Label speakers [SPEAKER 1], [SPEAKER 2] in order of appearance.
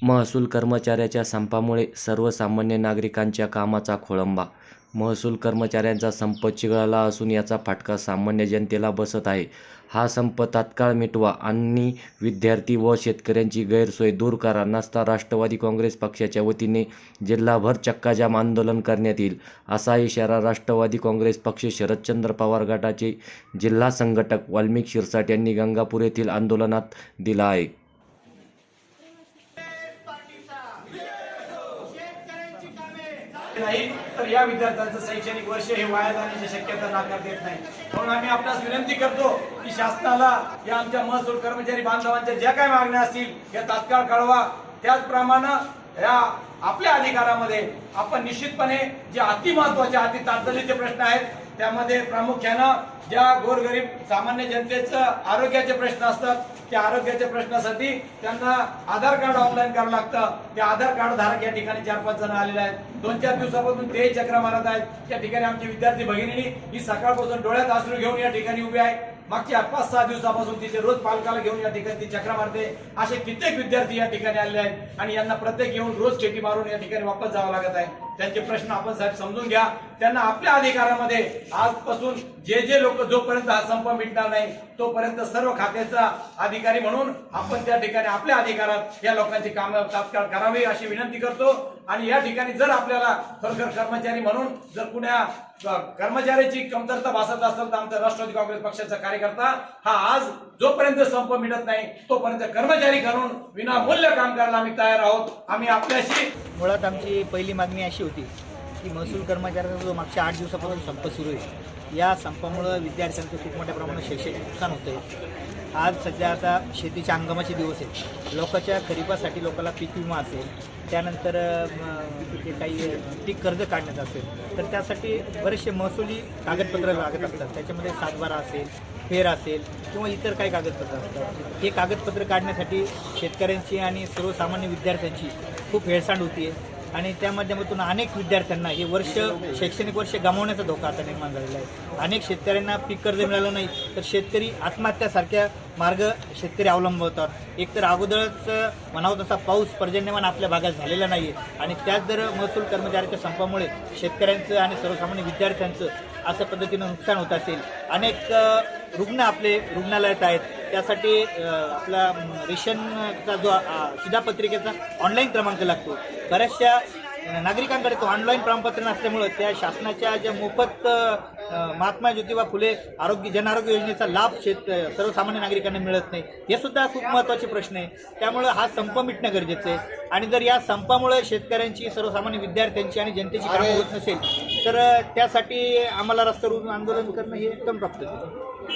[SPEAKER 1] महसूल कर्मचाऱ्याच्या संपामुळे सर्वसामान्य नागरिकांच्या कामाचा खोळंबा. महसूल कर्मचाऱ्यांचा संप चिघळला असून याचा फटका सामान्य जनतेला बसत आहे. हा संप तात्काळ मिटवा आणि विद्यार्थी व शेतकऱ्यांची गैरसोय दूर करा नसता राष्ट्रवादी काँग्रेस पक्षाच्या वतीने जिल्हाभर चक्काजाम आंदोलन करण्यात येईल असा इशारा राष्ट्रवादी काँग्रेस पक्ष शरदचंद्र पवार गटाचे जिल्हा संघटक वाल्मिक शिरसाट यांनी गंगापूर येथील आंदोलनात दिला आहे.
[SPEAKER 2] नाही तर या विद्यार्थ्यांचं शैक्षणिक वर्ष हे वाया जाण्याची शक्यता नाकार देत नाही. म्हणून आम्ही आपणास विनंती करतो की शासनाला या आमच्या महसूल कर्मचारी बांधवांच्या ज्या काय मागण्या असतील या तात्काळ कळवा. त्याचप्रमाणे या आपल्या अधिकारामध्ये आपण निश्चितपणे जे अति महत्त्वाचे अति तातडीचे प्रश्न आहेत त्यामध्ये प्रामुख्यानं ज्या गोरगरीब सामान्य जनतेचं आरोग्याचे प्रश्न असतात त्या आरोग्याच्या प्रश्नासाठी त्यांना आधार कार्ड ऑनलाईन करावं लागतं. ते आधार कार्ड धारक या ठिकाणी चार पाच जण आलेले आहेत. दोन चार दिवसापासून ते चक्र मारत आहेत. त्या ठिकाणी आमची विद्यार्थी भगिनी ही सकाळपासून डोळ्यात अश्रू घेऊन या ठिकाणी उभी आहे. मागच्या पाच सहा दिवसापासून तिचे रोज पालकाला घेऊन या ठिकाणी ती चक्र मारते. असे कित्येक विद्यार्थी या ठिकाणी आलेले आहेत आणि यांना प्रत्येक येऊन रोज चेटी मारून या ठिकाणी वापस जावं लागत आहे. त्यांचे प्रश्न आपण साहेब समजून घ्या. त्यांना आपल्या अधिकारामध्ये आजपासून जे जे लोक जोपर्यंत हा संप मिटणार नाही तोपर्यंत सर्व खात्याचा अधिकारी म्हणून आपण त्या ठिकाणी आपल्या अधिकारात या लोकांची कामं तात्काळ करावी अशी विनंती करतो. आणि या ठिकाणी जर आपल्याला खरोखर कर्मचारी म्हणून जर कुण्या कर्मचाऱ्याची कमतरता भासत असेल तर आमचा राष्ट्रवादी काँग्रेस पक्षाचा कार्यकर्ता हा आज जोपर्यंत संप मिटत नाही तोपर्यंत कर्मचारी करून विनामूल्य काम करायला आम्ही तयार आहोत. आम्ही आपल्याशी
[SPEAKER 3] मुळात आमची पहिली मागणी अशी होती की महसूल कर्मचाऱ्यांचा जो मागच्या आठ दिवसापासून संप सुरू आहे या संपामुळं विद्यार्थ्यांचं खूप मोठ्या प्रमाणात शैक्षणिक नुकसान होतं आहे आज सध्या आता शेतीच्या हंगामाचे दिवस आहेत. लोकांच्या खरीपासाठी लोकांना पीक विमा असेल त्यानंतर काही पीक कर्ज काढण्याचं असेल तर त्यासाठी बरेचसे महसुली कागदपत्र लागत असतात. त्याच्यामध्ये सातबारा असेल फेर असेल किंवा इतर काही कागदपत्र असतात. हे कागदपत्र काढण्यासाठी शेतकऱ्यांची आणि सर्वसामान्य विद्यार्थ्यांची खूप हेळसांड होती आहे आणि त्या माध्यमातून अनेक विद्यार्थ्यांना हे वर्ष शैक्षणिक वर्ष गमावण्याचा धोका आता निर्माण झालेला आहे. अनेक शेतकऱ्यांना पीक कर्ज मिळालं नाही तर शेतकरी आत्महत्यासारख्या मार्ग शेतकरी अवलंबवतात. एकतर अगोदरच म्हणावं तसा पाऊस पर्जन्यमान आपल्या भागात झालेला नाही आहे आणि त्याच जर महसूल कर्मचाऱ्याच्या संपामुळे शेतकऱ्यांचं आणि सर्वसामान्य विद्यार्थ्यांचं अशा पद्धतीनं नुकसान होत असेल. अनेक रुग्ण आपले रुग्णालयात आहेत. त्यासाठी आपला रेशनचा जो अ, शिधापत्रिकेचा ऑनलाईन क्रमांक लागतो. बऱ्याचशा नागरिकांकडे तो ऑनलाईन प्रमाणपत्र नसल्यामुळं त्या शासनाच्या ज्या मोफत महात्मा ज्योतिबा फुले आरोग्य जन आरोग्य योजनेचा लाभ शेत सर्वसामान्य नागरिकांना मिळत नाही. हे सुद्धा खूप महत्त्वाचे प्रश्न आहे. त्यामुळं हा संप मिटणं गरजेचं आहे. आणि जर या संपामुळे शेतकऱ्यांची सर्वसामान्य विद्यार्थ्यांची आणि जनतेची कामं होत नसेल तर त्यासाठी आम्हाला रस्त्यावर आंदोलन करणं हे एकदम प्राप्त